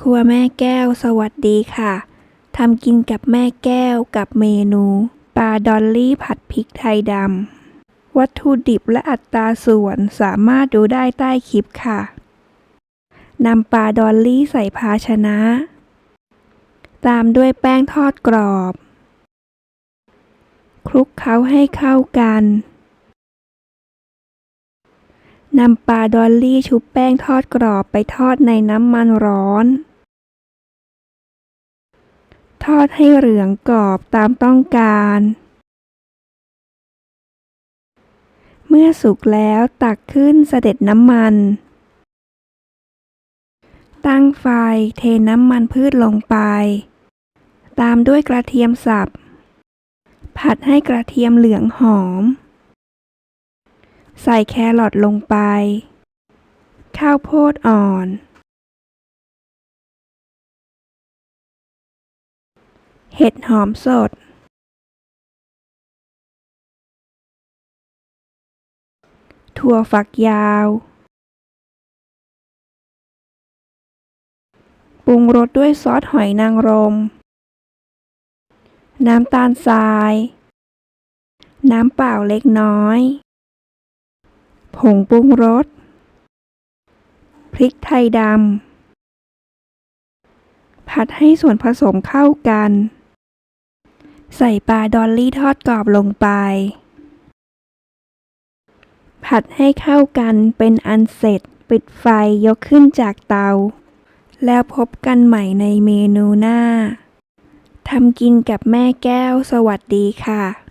ครัวแม่แก้วสวัสดีค่ะ ทำกินกับแม่แก้วกับเมนูปลาดอลลี่ผัดพริกไทยดำ วัตถุดิบและอัตราส่วนสามารถดูได้ใต้คลิปค่ะ นำปลาดอลลี่ใส่ภาชนะ ตามด้วยแป้งทอดกรอบ คลุกเคล้าให้เข้ากัน นำปลาดอลลี่ชุบแป้งทอดกรอบไปทอดในน้ำมันร้อน ทอดให้เหลืองกรอบตามต้องการ เมื่อสุกแล้วตักขึ้นเสด็จน้ำมัน ตั้งไฟเทน้ำมันพืชลงไป ตามด้วยกระเทียมสับ ผัดให้กระเทียมเหลืองหอม ใส่แครอทลงไป ข้าวโพดอ่อน เห็ดหอมสด ถั่วฝักยาวปรุงรสด้วยซอสหอยนางรม น้ำตาลทราย น้ำเปล่าเล็กน้อย ผงปรุงรส พริกไทยดำ ผัดให้ส่วนผสมเข้ากัน ใส่ปลาดอลลี่ทอดกรอบลงไป ผัดให้เข้ากันเป็นอันเสร็จ ปิดไฟยกขึ้นจากเตา แล้วพบกันใหม่ในเมนูหน้าทำกินกับแม่แก้วสวัสดีค่ะ